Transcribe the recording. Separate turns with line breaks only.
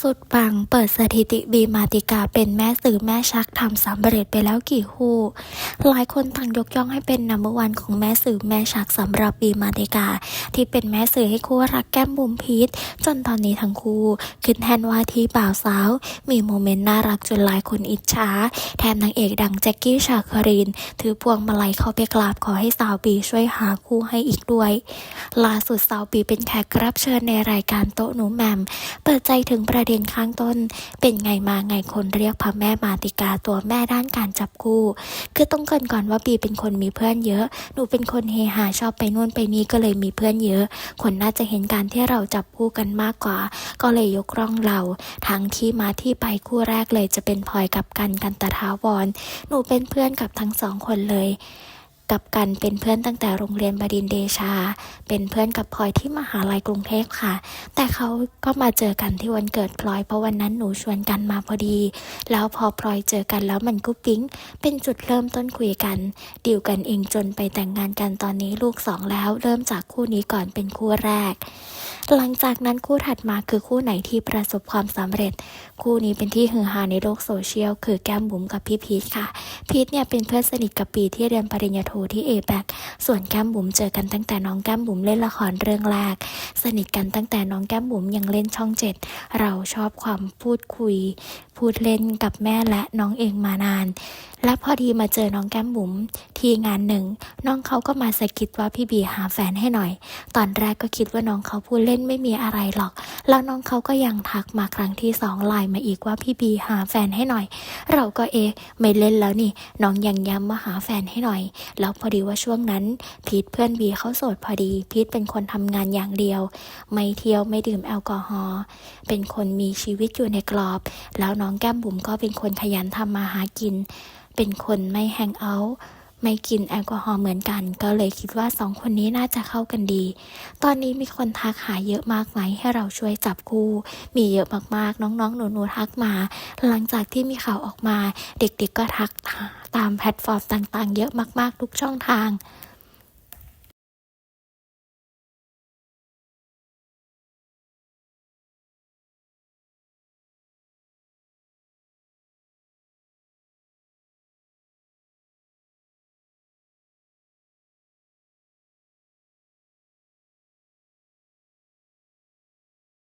สุดปังเปิดสถิติบีมาติกาเป็นแม่สื่อแม่ชักทำสำเร็จไปแล้วกี่คู่ หลายคนต่างยกย่องให้เป็นนัมเบอร์วันของแม่สื่อแม่ชักสำหรับบีมาติกา ที่เป็นแม่สื่อให้คู่รักแก้มบุมพีทจนตอนนี้ทั้งคู่ขึ้นแทนว่าที่บ่าวสาว มีโมเมนต์น่ารักจนหลายคนอิจฉาแถมนางเอกดังแจ็คกี้ชาคาริน ถือพวงมาลัยเข้าไปกราบขอให้สาวบีช่วยหาคู่ให้อีกด้วยล่าสุดสาวบีเป็นแขกรับเชิญในรายการโต๊ะหนูแมมเปิดใจถึงประเด็นข้างต้น เป็นไงมาไงคนเรียกพระแม่มาติกาตัวแม่ด้านการจับคู่คือต้องเกินก่อนว่าบีเป็นคนมีเพื่อนเยอะ หนูเป็นคนเฮฮาชอบไปนู่นไปนี่ก็เลยมีเพื่อนเยอะ คนน่าจะเห็นการที่เราจับคู่กันมากกว่า ก็เลยยกร่องเรา ทั้งที่มาที่ไปคู่แรกเลยจะเป็นพลอยกับกันกันตถาวรหนูเป็นเพื่อนกับทั้งสองคนเลย กับกันเป็นเพื่อนตั้งแต่โรงเรียนบดินเดชา เป็นเพื่อนกับพลอยที่มหาลัยกรุงเทพค่ะ แต่เขาก็มาเจอกันที่วันเกิดพลอยเพราะวันนั้นหนูชวนกันมาพอดี แล้วพอพลอยเจอกันแล้วมันก็ปิ๊ง เป็นจุดเริ่มต้นคุยกันดิวกันเองจนไปแต่งงานกันตอนนี้ลูกสองแล้ว เริ่มจากคู่นี้ก่อนเป็นคู่แรก หลังจากนั้นคู่ถัดมาคือคู่ไหนที่ประสบความสำเร็จ คู่นี้เป็นที่ฮือฮาในโลกโซเชียลคือแก้มบุ๋มกับพี่พีทค่ะ พีทเนี่ยเป็นเพื่อนสนิทกับปีที่เรียนปริญญาโทที่เอแบกส่วนแก้มบุ๋มเจอกันตั้งแต่น้องแก้มบุ๋มเล่นละครเรื่องแรก สนิทกันตั้งแต่น้องแก้มบุ๋มยังเล่นช่องเจ็ดเราชอบความพูดคุย พูดเล่นกับแม่และน้องเองมานาน และพอดีมาเจอน้องแก้มบุ๋มที่งานหนึ่ง น้องเขาก็มาสะกิดว่าพี่บีหาแฟนให้หน่อย ตอนแรกก็คิดว่าน้องเขาพูดเล่นนไม่มีอะไรหรอก แล้วน้องเขาก็ยังทักมาครั้งที่สองไลน์มาอีกว่าพี่บีหาแฟนให้หน่อย เราก็เอะไม่เล่นแล้วนี่ น้องยังย้ำมาหาแฟนให้หน่อย แล้วพอดีว่าช่วงนั้น พีทเพื่อนบีเขาโสดพอดี พีทเป็นคนทำงานอย่างเดียว ไม่เที่ยวไม่ดื่มแอลกอฮอล์เป็นคนมีชีวิตอยู่ในกรอบ แล้วน้องแก้มบุ๋มก็เป็นคนขยันทำมาหากิน เป็นคนไม่แฮงเอาท์ ไม่กินแอลกอฮอล์เหมือนกัน ก็เลยคิดว่าสองคนนี้น่าจะเข้ากันดี ตอนนี้มีคนทักหาเยอะมากไหมให้เราช่วยจับคู่ มีเยอะมากๆ น้องๆ หนูๆทักมา หลังจากที่มีข่าวออกมา เด็กๆก็ทักตามแพลตฟอร์มต่างๆ เยอะมากๆ ทุกช่องทาง